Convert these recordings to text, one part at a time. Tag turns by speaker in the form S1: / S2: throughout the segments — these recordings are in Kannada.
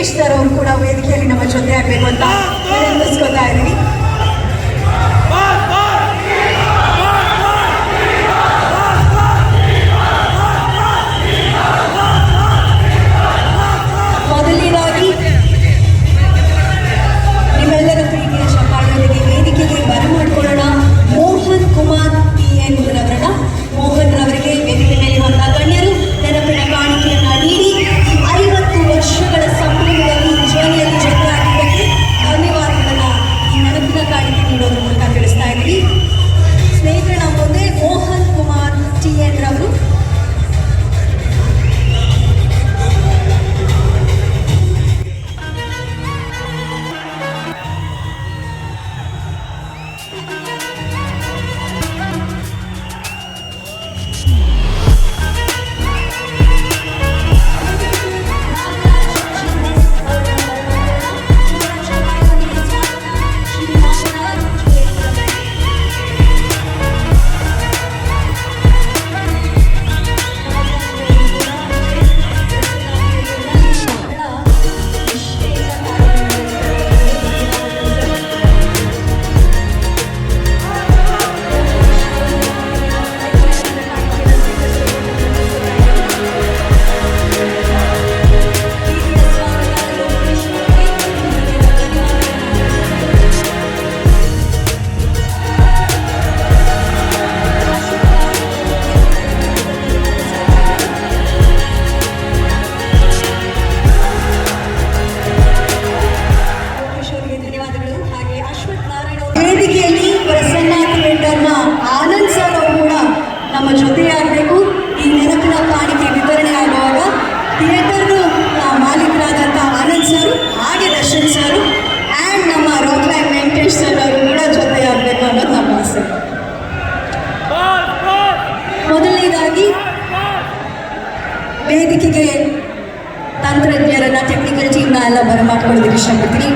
S1: ಸತೀಶ್ ಸರ್ ಅವರು ಕೂಡ ವೇದಿಕೆಯಲ್ಲಿ ನಮ್ಮ ಜೊತೆ ಆಗ್ಬೇಕು ಅಂತ ಅನ್ನಿಸ್ಕೊತಾ ಇದ್ದೀನಿ. ನಮ್ಮ ಜೊತೆಯಾಗಬೇಕು. ಈ ನೆನಪಿನ ಕಾಣಿಕೆ ವಿವರಣೆ ಆಗುವಾಗ ಥಿಯೇಟರ್ನು ಮಾಲೀಕರಾದಂಥ ಆನಂದ್ ಸರ್, ಹಾಗೆ ದರ್ಶನ್ ಸರ್ ಆ್ಯಂಡ್ ನಮ್ಮ ರಾಕ್ಲೈನ್ ವೆಂಕಟೇಶ್ ಸರ್ ಅವರು ಕೂಡ ಜೊತೆಯಾಗಬೇಕು ಅನ್ನೋದು ನಮ್ಮ ಆಸೆ. ಮೊದಲನೇದಾಗಿ, ವೇದಿಕೆಗೆ ತಂತ್ರಜ್ಞರನ್ನ ಟೆಕ್ನಿಕಲ್ ಟೀಮ್ನ ಎಲ್ಲ ಬರಮಾಡ್ಕೊಳ್ಳೋದಕ್ಕೆ ಇಷ್ಟಪಡ್ತೀನಿ.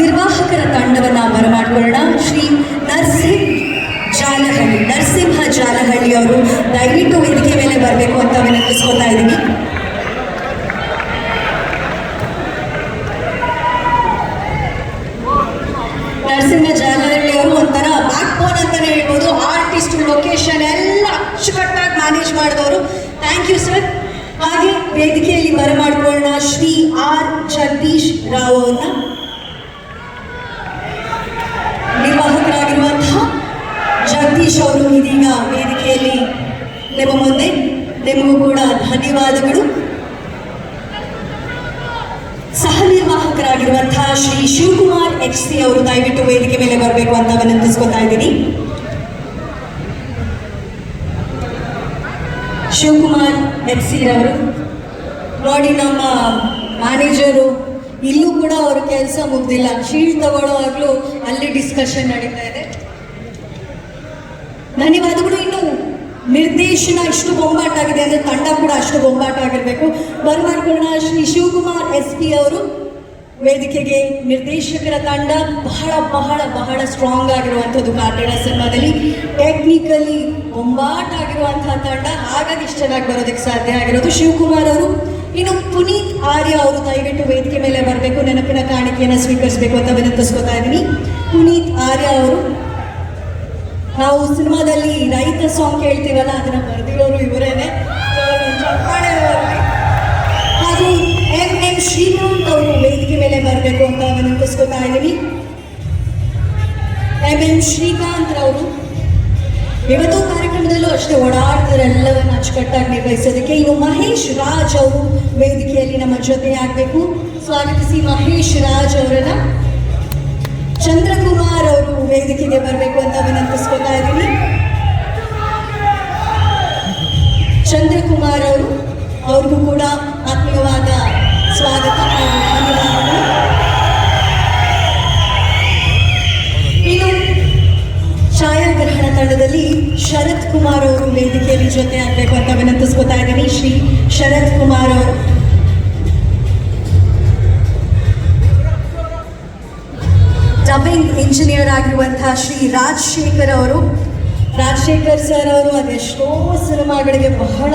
S1: ನಿರ್ವಾಹಕರ ತಂಡವನ್ನು ಬರಮಾಡ್ಕೊಳ್ಳೋಣ. ಶ್ರೀ ನರ್ಸಿಂಗ್ ಜಾಲಹಳ್ಳಿ, ನರಸಿಂಹ ಜಾಲಹಳ್ಳಿ ಅವರು ದಯವಿಟ್ಟು ವೇದಿಕೆ ಮೇಲೆ ಬರಬೇಕು ಅಂತ ವಿನಂತಿಸ್ಕೊತಾ ಇದ್ದೀನಿ. ನರಸಿಂಹ ಜಾಲಹಳ್ಳಿ ಅವರು ಒಂಥರ ಬ್ಯಾಕ್ ಬೋನ್ ಅಂತಾನೆ ಹೇಳ್ಬೋದು. ಆರ್ಟಿಸ್ಟ್ ಲೊಕೇಶನ್ ಎಲ್ಲ ಅಚ್ಚುಕಟ್ಟಾಗಿ ಮ್ಯಾನೇಜ್ ಮಾಡಿದವರು. ಥ್ಯಾಂಕ್ ಯು ಸರ್ ಹಾಗೆ ವೇದಿಕೆಯಲ್ಲಿ ಬರಮಾಡ್ಕೊಳ್ಳೋಣ ಶ್ರೀ ಆರ್ ಜಗದೀಶ್ ರಾವ್ ಅವ್ರನ್ನ ನಿರ್ವಾಹಕರಾಗಿರುವಂತಹ ಜಗದೀಶ್ ಅವರು ಇದೀಗ ವೇದಿಕೆಯಲ್ಲಿ ನಿಮ್ಮ ಮುಂದೆ ನಿಮಗೂ ಕೂಡ ಧನ್ಯವಾದಗಳು. ಸಹ ನಿರ್ವಾಹಕರಾಗಿರುವಂತಹ ಶ್ರೀ ಶಿವಕುಮಾರ್ ಎಚ್ ಸಿ ಅವರು ದಯವಿಟ್ಟು ವೇದಿಕೆ ಮೇಲೆ ಬರಬೇಕು ಅಂತ ವಿನಂತಿಸ್ಕೊತಾ ಇದ್ದೀನಿ. ಶಿವಕುಮಾರ್ ಎಚ್ ಸಿ ರವರು ನೋಡಿ ನಮ್ಮ ಮ್ಯಾನೇಜರು, ಇಲ್ಲೂ ಕೂಡ ಅವ್ರ ಕೆಲಸ ಮುಗ್ದಿಲ್ಲ. ಶೀಟ್ ತಗೊಳ್ಳುವಾಗಲೂ ಅಲ್ಲಿ ಡಿಸ್ಕಷನ್ ನಡೀತಾ ಇದೆ. ಧನ್ಯವಾದಗಳು ಇನ್ನು. ನಿರ್ದೇಶನ ಇಷ್ಟು ಬೊಂಬಾಟ ಆಗಿದೆ ಅಂದ್ರೆ ತಂಡ ಕೂಡ ಅಷ್ಟು ಬೊಂಬಾಟ ಆಗಿರಬೇಕು ಬರಮಾಡ್ಕೊಳ್ಳೋಣ ಶ್ರೀ ಶಿವಕುಮಾರ್ ಎಸ್ ಪಿ ಅವರು ವೇದಿಕೆಗೆ ನಿರ್ದೇಶಕರ ತಂಡ ಬಹಳ ಬಹಳ ಬಹಳ ಸ್ಟ್ರಾಂಗ್ ಆಗಿರುವಂಥದ್ದು ಕಾಟಡ ಸಿನಿಮಾದಲ್ಲಿ. ಟೆಕ್ನಿಕಲಿ ಬೊಂಬಾಟ ಆಗಿರುವಂತಹ ತಂಡ, ಹಾಗಾಗಿ ಇಷ್ಟು ಚೆನ್ನಾಗಿ ಬರೋದಕ್ಕೆ ಸಾಧ್ಯ ಆಗಿರೋದು ಶಿವಕುಮಾರ್ ಅವರು. ಇನ್ನು ಪುನೀತ್ ಆರ್ಯ ಅವರು ದಯವಿಟ್ಟು ವೇದಿಕೆ ಮೇಲೆ ಬರಬೇಕು, ನೆನಪಿನ ಕಾಣಿಕೆಯನ್ನು ಸ್ವೀಕರಿಸಬೇಕು ಅಂತ ವಿನಂತಿಸ್ಕೊತಾ ಇದ್ದೀನಿ. ಪುನೀತ್ ಆರ್ಯ ಅವರು ನಾವು ಸಿನಿಮಾದಲ್ಲಿ ರೈತ ಸಾಂಗ್ ಕೇಳ್ತೀವಲ್ಲ, ಅದನ್ನ ಬರೆದಿರೋರು ಇವರೇನೆ. ಹಾಗೂ ಎಂ ಎಂ ಶ್ರೀಕಾಂತ್ ಅವರು ವೇದಿಕೆ ಮೇಲೆ ಬರಬೇಕು ಅಂತ ವಿನಂತಿಸ್ಕೊತಾ ಇದ್ದೀನಿ. ಎಂ ಎಂ ಶ್ರೀಕಾಂತ್ ಅವರು ಇವತ್ತು ಕಾರ್ಯಕ್ರಮದಲ್ಲೂ ಅಷ್ಟೇ ಓಡಾಡ್ತಾರೆ ಅಚ್ಚುಕಟ್ಟಾಗಿ ನಿರ್ವಹಿಸೋದಕ್ಕೆ. ಇನ್ನು ಮಹೇಶ್ ರಾಜ್ ಅವರು ವೇದಿಕೆಯಲ್ಲಿ ನಮ್ಮ ಜೊತೆ ಆಗಬೇಕು ಸ್ವಾಗತಿಸಿ ಮಹೇಶ್ ರಾಜ್ ಅವರನ್ನ. ವೇದಿಕೆಗೆ ಬರಬೇಕು ಅಂತ ವಿನಂತಿಸ್ಕೊತಾ ಇದ್ದೀನಿ. ಚಂದ್ರಕುಮಾರ್ ಅವರು, ಅವ್ರಿಗೂ ಕೂಡ ಆತ್ಮೀಯವಾದ ಸ್ವಾಗತ ಇನ್ನು ಛಾಯಾಗ್ರಹಣ ತಂಡದಲ್ಲಿ ಶರತ್ ಕುಮಾರ್ ಅವರು ವೇದಿಕೆಯಲ್ಲಿ ಜೊತೆ ಆಗಬೇಕು ಅಂತ ವಿನಂತಿಸ್ಕೊತಾ ಇದ್ದೀನಿ. ಶ್ರೀ ಶರತ್ ಕುಮಾರ್ ಅವರು ಡಬ್ಬಿಂಗ್ ಇಂಜಿನಿಯರ್ ಆಗಿರುವಂತಹ ಶ್ರೀ ರಾಜಶೇಖರ್ ಅವರು. ರಾಜಶೇಖರ್ ಸರ್ ಅವರು ಅದೆಷ್ಟೋ ಸಿನಿಮಾಗಳಿಗೆ ಬಹಳ